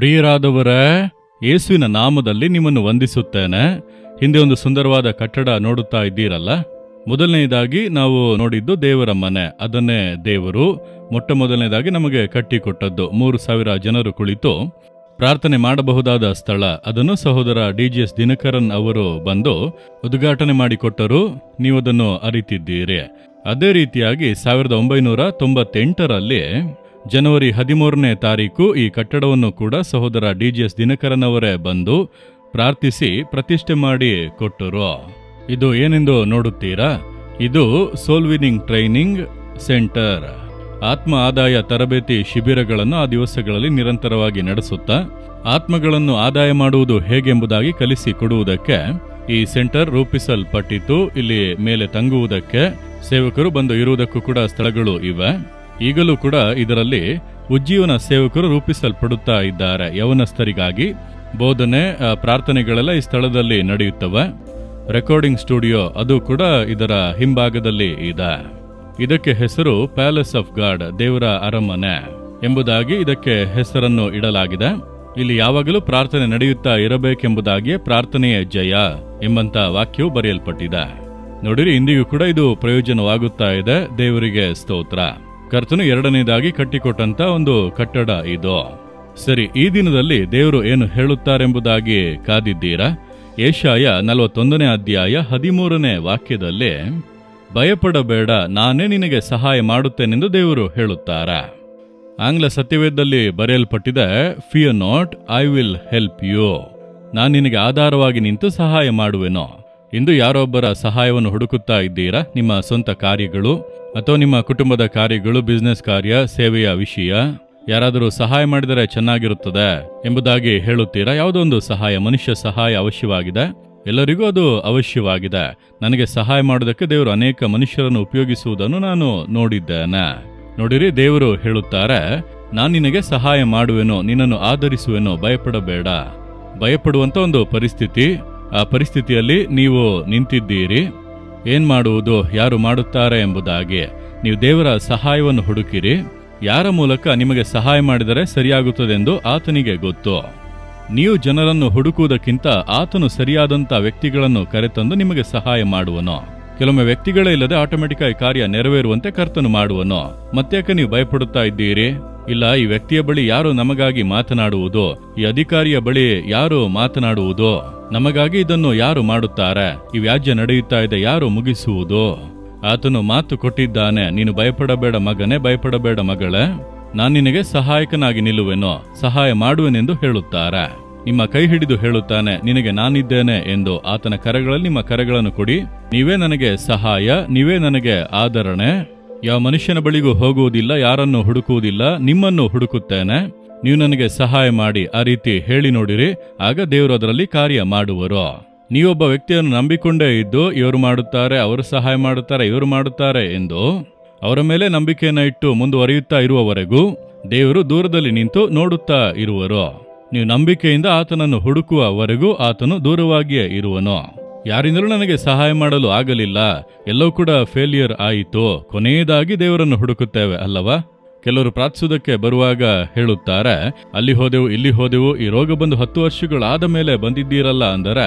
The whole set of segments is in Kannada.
ಪ್ರಿಯರಾದವರೇ, ಯೇಸುವಿನ ನಾಮದಲ್ಲಿ ನಿಮ್ಮನ್ನು ವಂದಿಸುತ್ತೇನೆ. ಹಿಂದೆ ಒಂದು ಸುಂದರವಾದ ಕಟ್ಟಡ ನೋಡುತ್ತಾ ಇದ್ದೀರಲ್ಲ? ಮೊದಲನೆಯದಾಗಿ ನಾವು ನೋಡಿದ್ದು ದೇವರ ಮನೆ, ಅದನ್ನೇ ದೇವರು. ಮೊಟ್ಟ ಮೊದಲನೇದಾಗಿ ನಮಗೆ ಕಟ್ಟಿಕೊಟ್ಟದ್ದು ಮೂರು ಸಾವಿರ ಜನರು ಕುಳಿತು ಪ್ರಾರ್ಥನೆ ಮಾಡಬಹುದಾದ ಸ್ಥಳ, ಅದನ್ನು ಸಹೋದರ ಡಿ ಜಿ ಎಸ್ ದಿನಕರನ್ ಅವರು ಬಂದು ಉದ್ಘಾಟನೆ ಮಾಡಿಕೊಟ್ಟರು. ನೀವು ಅದನ್ನು ಅರಿತಿದ್ದೀರಿ. ಅದೇ ರೀತಿಯಾಗಿ ಸಾವಿರದ ಒಂಬೈನೂರ ತೊಂಬತ್ತೆಂಟರಲ್ಲಿ ಜನವರಿ ಹದಿಮೂರನೇ ತಾರೀಕು ಈ ಕಟ್ಟಡವನ್ನು ಕೂಡ ಸಹೋದರ ಡಿ ಜಿ ಎಸ್ ದಿನಕರನ್ ಅವರೇ ಬಂದು ಪ್ರಾರ್ಥಿಸಿ ಪ್ರತಿಷ್ಠೆ ಮಾಡಿ ಕೊಟ್ಟರು. ಇದು ಏನೆಂದು ನೋಡುತ್ತೀರಾ? ಇದು ಸೋಲ್ವಿನಿಂಗ್ ಟ್ರೈನಿಂಗ್ ಸೆಂಟರ್. ಆತ್ಮ ಆದಾಯ ತರಬೇತಿ ಶಿಬಿರಗಳನ್ನು ಆ ದಿವಸಗಳಲ್ಲಿ ನಿರಂತರವಾಗಿ ನಡೆಸುತ್ತಾ, ಆತ್ಮಗಳನ್ನು ಆದಾಯ ಮಾಡುವುದು ಹೇಗೆಂಬುದಾಗಿ ಕಲಿಸಿ ಕೊಡುವುದಕ್ಕೆ ಈ ಸೆಂಟರ್ ರೂಪಿಸಲ್ಪಟ್ಟಿತು ಇಲ್ಲಿ ಮೇಲೆ ತಂಗುವುದಕ್ಕೆ ಸೇವಕರು ಬಂದು ಇರುವುದಕ್ಕೂ ಕೂಡ ಸ್ಥಳಗಳು ಇವೆ. ಈಗಲೂ ಕೂಡ ಇದರಲ್ಲಿ ಉಜ್ಜೀವನ ಸೇವಕರು ರೂಪಿಸಲ್ಪಡುತ್ತಾ ಇದ್ದಾರೆ. ಯವನಸ್ಥರಿಗಾಗಿ ಬೋಧನೆ ಪ್ರಾರ್ಥನೆಗಳೆಲ್ಲ ಈ ಸ್ಥಳದಲ್ಲಿ ನಡೆಯುತ್ತವೆ. ರೆಕಾರ್ಡಿಂಗ್ ಸ್ಟುಡಿಯೋ ಅದು ಕೂಡ ಇದರ ಹಿಂಭಾಗದಲ್ಲಿ ಇದೆ. ಇದಕ್ಕೆ ಹೆಸರು ಪ್ಯಾಲೇಸ್ ಆಫ್ ಗಾಡ್ ದೇವರ ಅರಮನೆ ಎಂಬುದಾಗಿ ಇದಕ್ಕೆ ಹೆಸರನ್ನು ಇಡಲಾಗಿದೆ. ಇಲ್ಲಿ ಯಾವಾಗಲೂ ಪ್ರಾರ್ಥನೆ ನಡೆಯುತ್ತಾ ಇರಬೇಕೆಂಬುದಾಗಿ ಪ್ರಾರ್ಥನೆಯ ಜಯ ಎಂಬಂತ ವಾಕ್ಯವು ಬರೆಯಲ್ಪಟ್ಟಿದೆ. ನೋಡಿರಿ, ಇಂದಿಗೂ ಕೂಡ ಇದು ಪ್ರಯೋಜನವಾಗುತ್ತಾ ಇದೆ. ದೇವರಿಗೆ ಸ್ತೋತ್ರ. ಕರ್ತನು ಎರಡನೇದಾಗಿ ಕಟ್ಟಿಕೊಟ್ಟಂತ ಒಂದು ಕಟ್ಟಡ ಇದು. ಸರಿ, ಈ ದಿನದಲ್ಲಿ ದೇವರು ಏನು ಹೇಳುತ್ತಾರೆಂಬುದಾಗಿ ಕಾದಿದ್ದೀರಾ? ಏಷಾಯ ನಲವತ್ತೊಂದನೇ ಅಧ್ಯಾಯ ಹದಿಮೂರನೇ ವಾಕ್ಯದಲ್ಲಿ, ಭಯಪಡಬೇಡ, ನಾನೇ ನಿನಗೆ ಸಹಾಯ ಮಾಡುತ್ತೇನೆಂದು ದೇವರು ಹೇಳುತ್ತಾರೆ? ಆಂಗ್ಲ ಸತ್ಯವೇದದಲ್ಲಿ ಬರೆಯಲ್ಪಟ್ಟಿದೆ fear not I will help you ನಾನು ನಿನಗೆ ಆಧಾರವಾಗಿ ನಿಂತು ಸಹಾಯ ಮಾಡುವೆನೋ. ಇಂದು ಯಾರೊಬ್ಬರ ಸಹಾಯವನ್ನು ಹುಡುಕುತ್ತಾ ಇದ್ದೀರಾ? ನಿಮ್ಮ ಸ್ವಂತ ಕಾರ್ಯಗಳು ಅಥವಾ ನಿಮ್ಮ ಕುಟುಂಬದ ಕಾರ್ಯಗಳು ಬಿಸ್ನೆಸ್ ಕಾರ್ಯ, ಸೇವೆಯ ವಿಷಯ? ಯಾರಾದರೂ ಸಹಾಯ ಮಾಡಿದರೆ ಚೆನ್ನಾಗಿರುತ್ತದೆ ಎಂಬುದಾಗಿ ಹೇಳುತ್ತೀರಾ? ಯಾವುದೊಂದು ಸಹಾಯ, ಮನುಷ್ಯ ಸಹಾಯ ಅವಶ್ಯವಾಗಿದೆ? ಎಲ್ಲರಿಗೂ ಅದು ಅವಶ್ಯವಾಗಿದೆ. ನನಗೆ ಸಹಾಯ ಮಾಡೋದಕ್ಕೆ ದೇವರು ಅನೇಕ ಮನುಷ್ಯರನ್ನು ಉಪಯೋಗಿಸುವುದನ್ನು ನಾನು ನೋಡಿದ್ದೇನೆ. ನೋಡಿರಿ, ದೇವರು ಹೇಳುತ್ತಾರೆ, ನಾನು ನಿನಗೆ ಸಹಾಯ ಮಾಡುವೆನೋ, ನಿನ್ನನ್ನು ಆಧರಿಸುವೆನೋ, ಭಯಪಡಬೇಡ. ಭಯಪಡುವಂತ ಒಂದು ಪರಿಸ್ಥಿತಿ ಆ ಪರಿಸ್ಥಿತಿಯಲ್ಲಿ ನೀವು ನಿಂತಿದ್ದೀರಿ. ಏನು ಮಾಡುವುದು, ಯಾರು ಮಾಡುತ್ತಾರೆ ಎಂಬುದಾಗಿ ನೀವು ದೇವರ ಸಹಾಯವನ್ನು ಹುಡುಕಿರಿ. ಯಾರ ಮೂಲಕ ನಿಮಗೆ ಸಹಾಯ ಮಾಡಿದರೆ ಸರಿಯಾಗುತ್ತದೆಂದು ಆತನಿಗೆ ಗೊತ್ತು. ನೀವು ಜನರನ್ನು ಹುಡುಕುವುದಕ್ಕಿಂತ ಆತನು ಸರಿಯಾದಂಥ ವ್ಯಕ್ತಿಗಳನ್ನು ಕರೆತಂದು ನಿಮಗೆ ಸಹಾಯ ಮಾಡುವನು. ಕೆಲವೊಮ್ಮೆ ವ್ಯಕ್ತಿಗಳೇ ಇಲ್ಲದೆ ಆಟೋಮೆಟಿಕ್ ಆಗಿ ಕಾರ್ಯ ನೆರವೇರುವಂತೆ ಕರ್ತನು ಮಾಡುವನು. ಮತ್ತ್ಯಾಕೆ ನೀವು ಭಯಪಡುತ್ತಾ ಇದ್ದೀರಿ? ಇಲ್ಲ, ಈ ವ್ಯಕ್ತಿಯ ಬಳಿ ಯಾರು ನಮಗಾಗಿ ಮಾತನಾಡುವುದು? ಈ ಅಧಿಕಾರಿಯ ಬಳಿ ಯಾರು ಮಾತನಾಡುವುದು? ನಮಗಾಗಿ ಇದನ್ನು ಯಾರು ಮಾಡುತ್ತಾರೆ? ಈ ವ್ಯಾಜ್ಯ ನಡೆಯುತ್ತಾ ಇದೆ, ಯಾರು ಮುಗಿಸುವುದು? ಆತನು ಮಾತು ಕೊಟ್ಟಿದ್ದಾನೆ, ನೀನು ಭಯಪಡಬೇಡ ಮಗನೇ, ಭಯಪಡಬೇಡ ಮಗಳೇ. ನಾನು ನಿನಗೆ ಸಹಾಯಕನಾಗಿ ನಿಲ್ಲುವೆನು, ಸಹಾಯ ಮಾಡುವೆನೆಂದು ಹೇಳುತ್ತಾರೆ. ನಿಮ್ಮ ಕೈ ಹಿಡಿದು ಹೇಳುತ್ತಾನೆ, ನಿನಗೆ ನಾನಿದ್ದೇನೆ ಎಂದು ಆತನ ಕರೆಗಳಲ್ಲಿ ನಿಮ್ಮ ಕರೆಗಳನ್ನು ಕೊಡಿ. ನೀವೇ ನನಗೆ ಸಹಾಯ, ನೀವೇ ನನಗೆ ಆದರಣೆ. ಯಾವ ಮನುಷ್ಯನ ಬಳಿಗೂ ಹೋಗುವುದಿಲ್ಲ, ಯಾರನ್ನು ಹುಡುಕುವುದಿಲ್ಲ, ನಿಮ್ಮನ್ನು ಹುಡುಕುತ್ತೇನೆ. ನೀವು ನನಗೆ ಸಹಾಯ ಮಾಡಿ ಆ ರೀತಿ ಹೇಳಿ ನೋಡಿರಿ, ಆಗ ದೇವರು ಅದರಲ್ಲಿ ಕಾರ್ಯ ಮಾಡುವರು. ನೀವೊಬ್ಬ ವ್ಯಕ್ತಿಯನ್ನು ನಂಬಿಕೊಂಡೇ ಇದ್ದು, ಇವರು ಮಾಡುತ್ತಾರೆ, ಅವರು ಸಹಾಯ ಮಾಡುತ್ತಾರೆ, ಇವರು ಮಾಡುತ್ತಾರೆ ಎಂದು ಅವರ ಮೇಲೆ ನಂಬಿಕೆಯನ್ನು ಇಟ್ಟು ಮುಂದುವರಿಯುತ್ತಾ ಇರುವವರೆಗೂ ದೇವರು ದೂರದಲ್ಲಿ ನಿಂತು ನೋಡುತ್ತಾ ಇರುವರು. ನೀವು ನಂಬಿಕೆಯಿಂದ ಆತನನ್ನು ಹುಡುಕುವವರೆಗೂ ಆತನು ದೂರವಾಗಿಯೇ ಇರುವನು. ಯಾರಿಂದಲೂ ನನಗೆ ಸಹಾಯ ಮಾಡಲು ಆಗಲಿಲ್ಲ. ಎಲ್ಲವೂ ಕೂಡ ಫೇಲಿಯರ್ ಆಯಿತು. ಕೊನೆಯದಾಗಿ ದೇವರನ್ನು ಹುಡುಕುತ್ತೇವೆ, ಅಲ್ಲವಾ? ಕೆಲವರು ಪ್ರಾರ್ಥಿಸುವುದಕ್ಕೆ ಬರುವಾಗ ಹೇಳುತ್ತಾರೆ, ಅಲ್ಲಿ ಹೋದೆವು, ಇಲ್ಲಿ ಹೋದೆವು, ಈ ರೋಗ ಬಂದು ಹತ್ತು ವರ್ಷಗಳಾದ ಮೇಲೆ ಬಂದಿದ್ದೀರಲ್ಲ ಅಂದರೆ,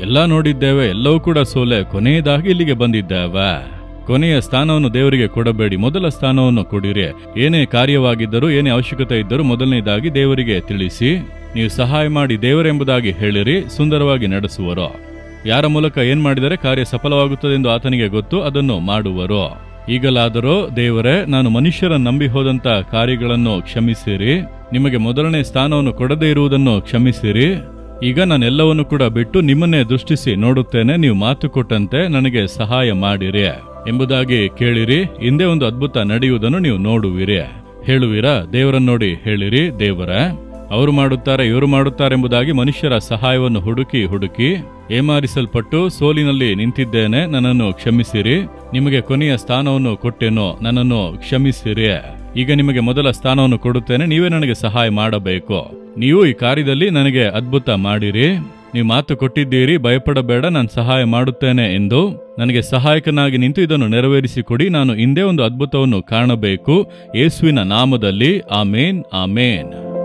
ಎಲ್ಲ ನೋಡಿದ್ದೇವೆ, ಎಲ್ಲವೂ ಕೂಡ ಸೋಲೆ, ಕೊನೆಯದಾಗಿ ಇಲ್ಲಿಗೆ ಬಂದಿದ್ದೇವೆ. ಕೊನೆಯ ಸ್ಥಾನವನ್ನು ದೇವರಿಗೆ ಕೊಡಬೇಡಿ, ಮೊದಲ ಸ್ಥಾನವನ್ನು ಕೊಡಿರಿ. ಏನೇ ಕಾರ್ಯವಾಗಿದ್ದರೂ, ಏನೇ ಅವಶ್ಯಕತೆ ಇದ್ದರೂ ಮೊದಲನೇದಾಗಿ ದೇವರಿಗೆ ತಿಳಿಸಿ, ನೀವು ಸಹಾಯ ಮಾಡಿ ದೇವರೆಂಬುದಾಗಿ ಹೇಳಿರಿ, ಸುಂದರವಾಗಿ ನಡೆಸುವರು. ಯಾರ ಮೂಲಕ ಏನ್ ಮಾಡಿದರೆ ಕಾರ್ಯ ಸಫಲವಾಗುತ್ತದೆ ಎಂದು ಆತನಿಗೆ ಗೊತ್ತು, ಅದನ್ನು ಮಾಡುವರು. ಈಗಲಾದರೂ ದೇವರೇ, ನಾನು ಮನುಷ್ಯರ ನಂಬಿ ಹೋದಂತ ಕಾರ್ಯಗಳನ್ನು ಕ್ಷಮಿಸಿರಿ. ನಿಮಗೆ ಮೊದಲನೇ ಸ್ಥಾನವನ್ನು ಕೊಡದೇ ಇರುವುದನ್ನು ಕ್ಷಮಿಸಿರಿ. ಈಗ ನಾನೆಲ್ಲವನ್ನು ಕೂಡ ಬಿಟ್ಟು ನಿಮ್ಮನ್ನೇ ದೃಷ್ಟಿಸಿ ನೋಡುತ್ತೇನೆ, ನೀವು ಮಾತು ಕೊಟ್ಟಂತೆ ನನಗೆ ಸಹಾಯ ಮಾಡಿರಿ ಎಂಬುದಾಗಿ ಕೇಳಿರಿ. ಹಿಂದೆ ಒಂದು ಅದ್ಭುತ ನಡೆಯುವುದನ್ನು ನೀವು ನೋಡುವಿರಿ. ಹೇಳುವಿರಾ, ದೇವರನ್ನು ನೋಡಿ ಹೇಳಿರಿ, ದೇವರ, ಅವರು ಮಾಡುತ್ತಾರೆ, ಇವರು ಮಾಡುತ್ತಾರೆ ಎಂಬುದಾಗಿ ಮನುಷ್ಯರ ಸಹಾಯವನ್ನು ಹುಡುಕಿ ಹುಡುಕಿ ಏಮಾರಿಸಲ್ಪಟ್ಟು ಸೋಲಿನಲ್ಲಿ ನಿಂತಿದ್ದೇನೆ, ನನ್ನನ್ನು ಕ್ಷಮಿಸಿರಿ. ನಿಮಗೆ ಕೊನೆಯ ಸ್ಥಾನವನ್ನು ಕೊಟ್ಟೇನೋ, ನನ್ನನ್ನು ಕ್ಷಮಿಸಿರಿ. ಈಗ ನಿಮಗೆ ಮೊದಲ ಸ್ಥಾನವನ್ನು ಕೊಡುತ್ತೇನೆ, ನೀವೇ ನನಗೆ ಸಹಾಯ ಮಾಡಬೇಕು. ನೀವು ಈ ಕಾರ್ಯದಲ್ಲಿ ನನಗೆ ಅದ್ಭುತ ಮಾಡಿರಿ. ನೀವು ಮಾತು ಕೊಟ್ಟಿದ್ದೀರಿ, ಭಯಪಡಬೇಡ, ನಾನು ಸಹಾಯ ಮಾಡುತ್ತೇನೆ ಎಂದು. ನನಗೆ ಸಹಾಯಕನಾಗಿ ನಿಂತು ಇದನ್ನು ನೆರವೇರಿಸಿಕೊಡಿ, ನಾನು ಹಿಂದೆ ಒಂದು ಅದ್ಭುತವನ್ನು ಕಾಣಬೇಕು. ಯೇಸುವಿನ ನಾಮದಲ್ಲಿ, ಆಮೇನ್ ಆಮೇನ್.